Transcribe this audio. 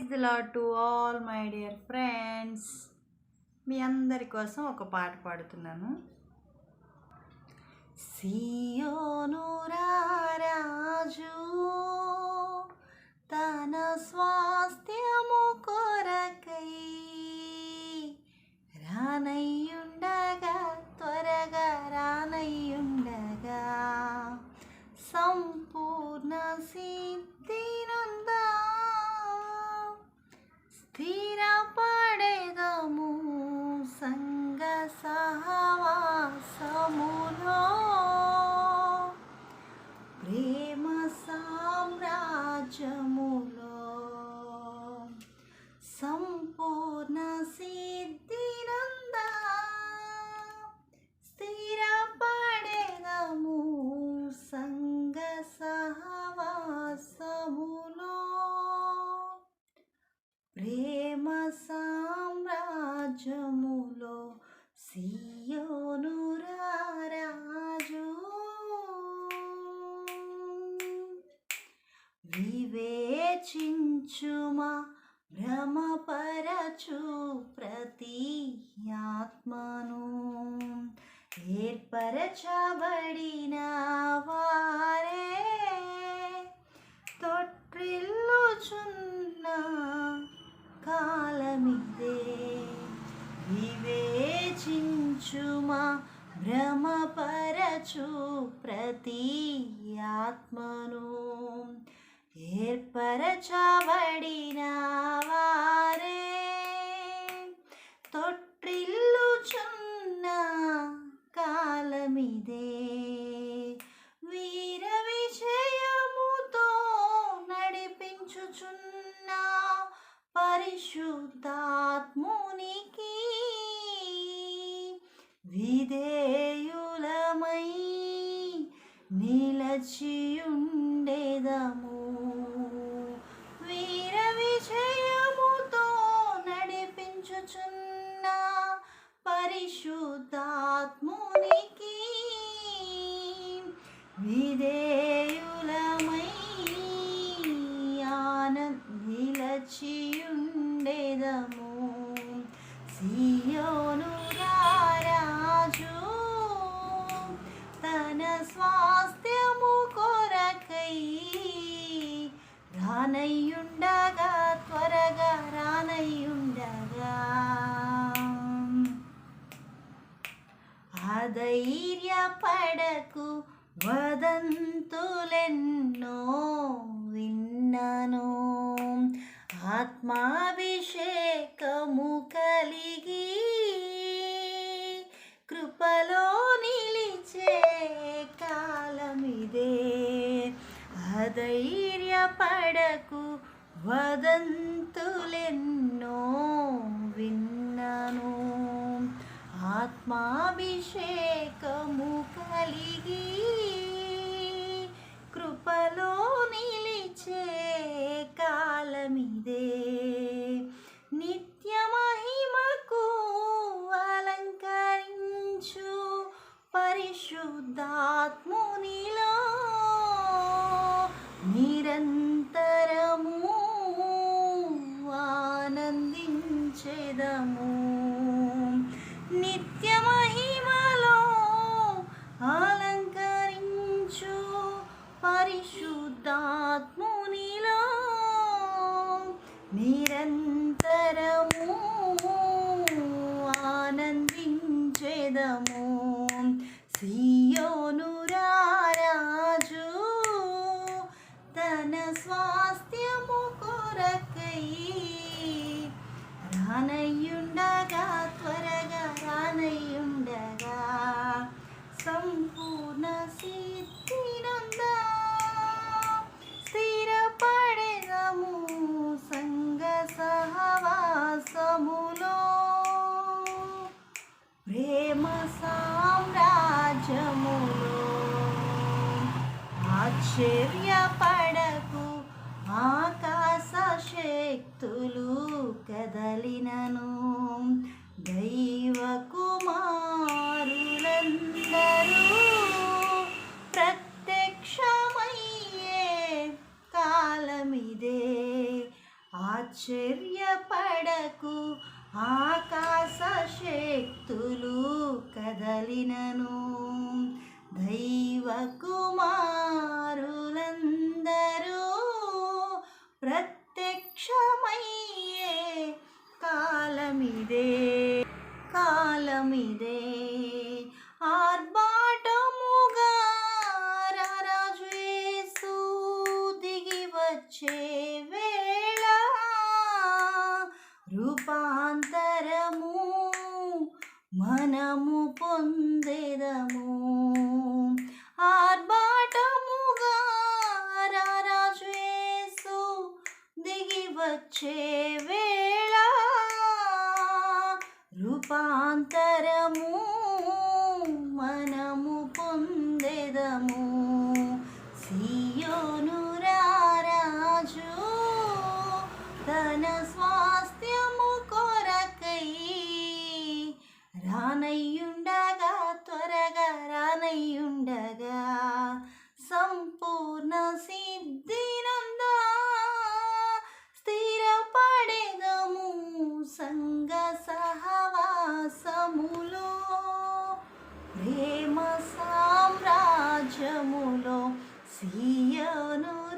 Praise the Lord to all my dear friends. మీ అందరి కోసం ఒక పాట పాడుతున్నాను. సియోను రాజు తన స్వాస్థ్యము కొరకై రానయ్యుండి ప్రేమ సామ్రాజ్యములో సియోను రాజు వివేచించుమా భ్రమపరచు ప్రతి ఆత్మను. ఏర్పరచబడిన వారే భ్రమపరచు ప్రతి ఆత్మను. ఏర్పరచబడిన వారే. తొట్టిల్లుచున్న కాలమిదే. వీర విజయముతో నడిపించుచున్న పరిశుద్ధాత్మునికి. విదే నిలచియుండేదము వీర విజయముతో నడిపించుచున్న పరిశుద్ధాత్మునికి విధేయులమై ఆనందిలచియుండేదము. సియోను రానయ్యుండగా త్వరగా రానయ్యుండగా. అధైర్యపడకు వదంతులెన్నో విన్నను. ఆత్మాభిషేకము కలిగి కృపలో నిలిచే కాలమిదే. అదై అధైర్యపడకు వదంతులెన్నో విన్నను. ఆత్మాభిషేకము కలిగి కృపలో నిలిచే పరిశుద్ధాత్మునిలో నిరంతరము ఆనందించేదము. సియోను రారాజు తన స్వాస్థ్యము కొరకై రానయ్యుండగా ఆశ్చర్యపడకు. ఆకాశ శక్తులు కదలినను. దైవ కుమారులందరూ ప్రత్యక్షమయ్యే కాలమిదే. ఆశ్చర్య పడకు ఆకాశ శక్తులు కదలినను. దైవకు మనము పొందేదము. ఆర్భాటముగా రాజేసు దిగి వచ్చే వేళ రూపాంతరము మన 水曜の